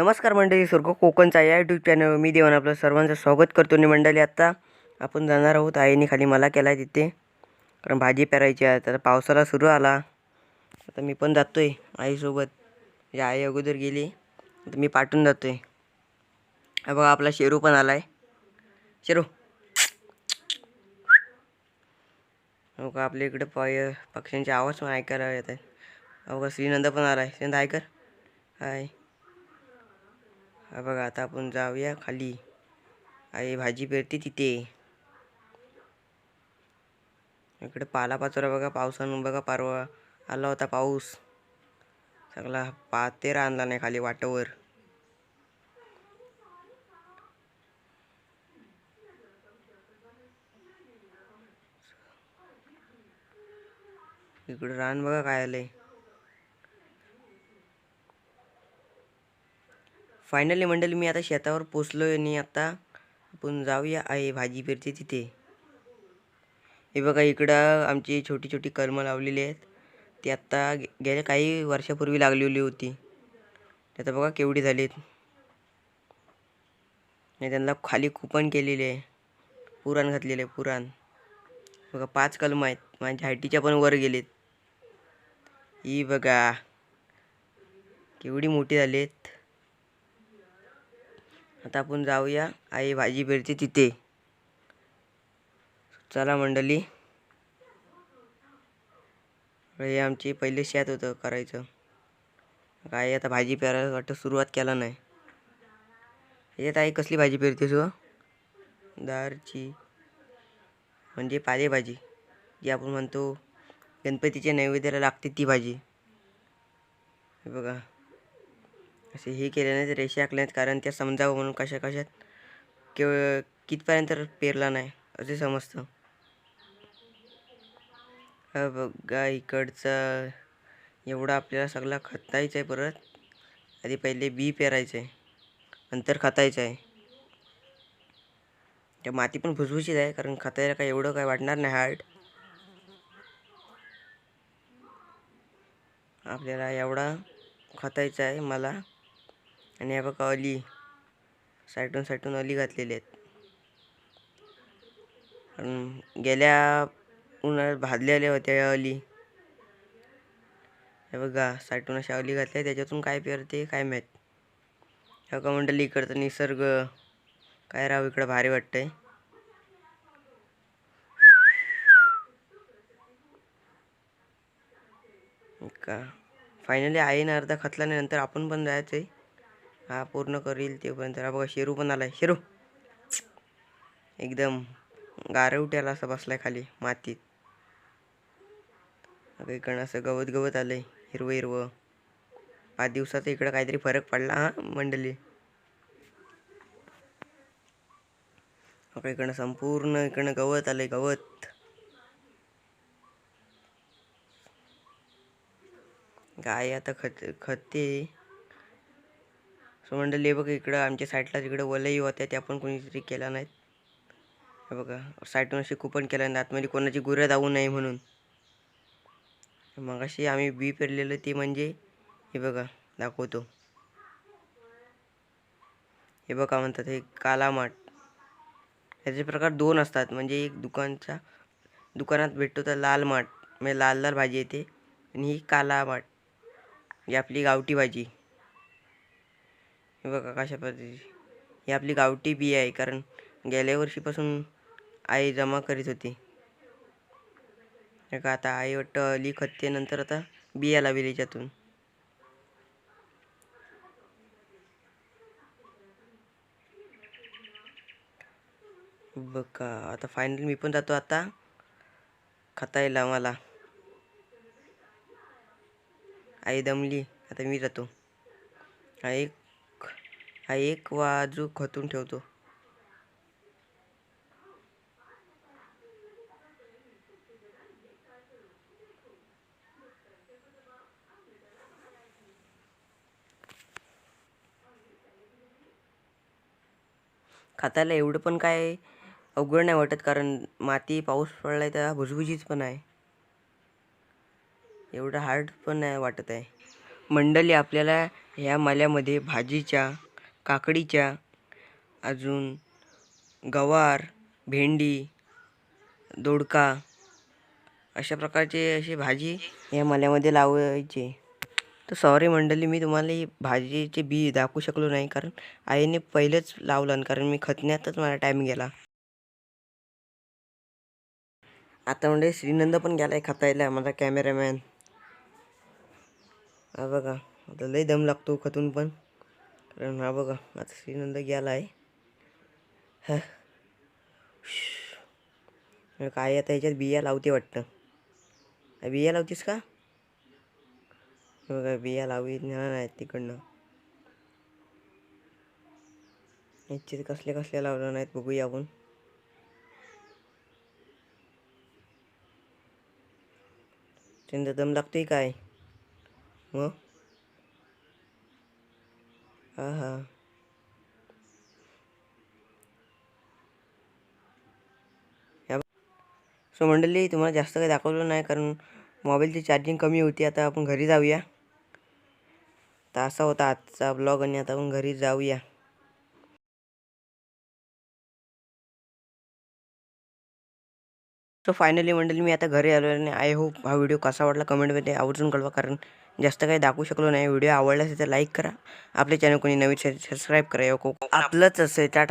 नमस्कार मंडळी स्वर्ग कोकणचा या यूट्यूब चॅनल मी देवान आपलं सर्वांचं स्वागत करतो. आणि मंडळी आत्ता आपण जाणार आहोत आईने खाली मला केला आहे तिथे. कारण भाजी पेरायची आहे आता पावसाला सुरू आला. आता मी पण जातो आहे आईसोबत. म्हणजे आई अगोदर गेली तर मी पाठवून जातो आहे बघा आपला शेरू पण आला आहे शेरू बघा का आपल्या इकडे पाय पक्ष्यांचे आवाज पण ऐकायला येत आहे बघा श्रीनंद पण आला आहे श्रीनंद ऐकर हाय. हा बघा आता आपण जाऊया खाली. आई भाजी पेरते तिथे. इकडे पालापाचोरा बघा पावसानं बघा परवा आला होता पाऊस. सगळा पातेरा आणला नाही खाली वाटेवर. इकडे रान बघा काय आलंय. फायनली मंडळी मी आता शेतावर पोचलो आहे आणि आता आपण जाऊया आहे भाजी पेरते तिथे. हे बघा इकडं आमची छोटी छोटी कलमं लावलेली आहेत. ती आत्ता गे- गेल्या काही वर्षापूर्वी लागलेली होती. आता बघा केवढी झालीत नाही त्यांना खाली कुपन केलेली आहे. पुराण घातलेलं आहे पुराण. बघा पाच कलमं आहेत. माझ्या हायटीच्या पण वर गेलेत. ही बघा केवढी मोठी झालीत आता आपण जाऊया. आई भाजी पेरते तिथे. चला मंडळी. हे आमची पहिले शेत होतं करायचं. काय आता भाजी पेरायला वाटतं सुरुवात केला नाही. याच्यात आई कसली भाजी पेरते सु? दारची. म्हणजे पालेभाजी. जी आपण म्हणतो गणपतीच्या नैवेद्याला लागते ती भाजी. हे बघा. असे हे केले नाही रेषा आखल्या आहेत कारण त्या समजावं म्हणून कशा कशात किंवा कितपर्यंत पेरला नाही असे समजतं. बघा इकडचा एवढा आपल्याला सगळा खतायचं आहे परत. आधी पहिले बी पेरायचं आहे नंतर खतायचं आहे. त्या माती पण भुसभुशीत आहे कारण खतायला काय एवढं काय वाटणार नाही हार्ड. आपल्याला एवढा खतायचा आहे मला आणि हे बघा अली साईटून साईटून अली घातलेले आहेत. गेल्या उन्हाळ्यात भाजलेल्या होत्या अली हे बघा साठून अशा अली घातल्या त्याच्यातून काय पेरते काय माहीत. हे बघा मंडळी इकडचं निसर्ग काय राव इकडं भारी वाटतंय. का? फायनली आहे ना अर्धा खतला नाही नंतर आपण पण जायचं आहे हा पूर्ण करील तेपर्यंत बघा शेरू पण आलाय. शेरू! एकदम गारवट्याला असं बसलाय खाली मातीत. अगं इकडं असं गवत गवत आलंय हिरवं हिरवं. पाच दिवसात इकडं काहीतरी फरक पडला हा मंडळी अगं इकडनं संपूर्ण इकडनं गवत आलंय गवत. गाय आता खत खते. सो मंडळी ले बघा इकडं आमच्या साईडला तिकडं वलई होत्या त्या पण कोणीतरी केल्या नाहीत. हे बघा साईडून असे कुपन केलं नाही आतमध्ये कोणाची गुरं जाऊ नये म्हणून. मग अशी आम्ही बी पेरलेलं ते म्हणजे हे बघा दाखवतो. हे बघा म्हणतात हे काला माठ याचे प्रकार दोन असतात म्हणजे एक दुकानचा दुकानात भेटतो तर लाल माठ म्हणजे लाल लाल भाजी येते आणि ही काला माठ ही आपली गावठी भाजी. हे बघा कशा पद्धतीची. ही आपली गावठी बी आहे कारण गेल्या वर्षीपासून आई जमा करीत होती. हे का आता आई वाटतं अली खते नंतर आता बिया लावेल याच्यातून. बघा आता फायनल मी पण जातो आता खतायला मला आई दमली आता मी जातो. आई हा एक वाजू खतून ठेवतो. खाताला एवढं पण काय अवघड नाही वाटत कारण माती पाऊस पडलाय तर भुजभुजीच पण आहे. एवढं हार्ड पण नाही वाटत आहे. मंडळी आपल्याला ह्या माल्यामध्ये भाजीच्या काकडीच्या अजून गवार भेंडी दोडका अशा प्रकारचे अशी भाजी या माल्यामध्ये लावायची. तर सॉरी मंडळी मी तुम्हाला ही भाजीचे बी दाखवू शकलो नाही कारण आईने पहिलेच लावलं कारण मी खतण्यातच मला टाईम गेला. आता म्हणजे श्रीनंद पण गेला आहे खतायला माझा कॅमेरामॅन हा बघा आता लई दम लागतो खतून पण. कारण हा बघा आता श्रीनंद गेला आहे काय आता ह्याच्यात बिया लावते वाटतं. बिया लावतीस का? बघा बिया लावी नाही तिकडनं. याच्यात कसले कसले लावलं नाहीत बघूया आपण. त्यांचा दम लागतोय काय? मग? हा हा सो मंडळी तुम्हाला जास्त काही दाखवलं नाही कारण मोबाईलची चार्जिंग कमी होती. आता आपण घरी जाऊया. तर असा होता आजचा ब्लॉग आणि आता आपण घरी जाऊया. सो फायनली मंडळी मी आता घरी आलो आणि आय होप हा व्हिडिओ कसा वाटला कमेंटमध्ये आवर्जून कळवा कारण जास्त काही दाखवू शकलो नाही. व्हिडिओ आवडला असेल तर लाईक करा. आपले चॅनल कोणी नवीन सबस्क्राईब करा. आपलंच असेल. टाटा.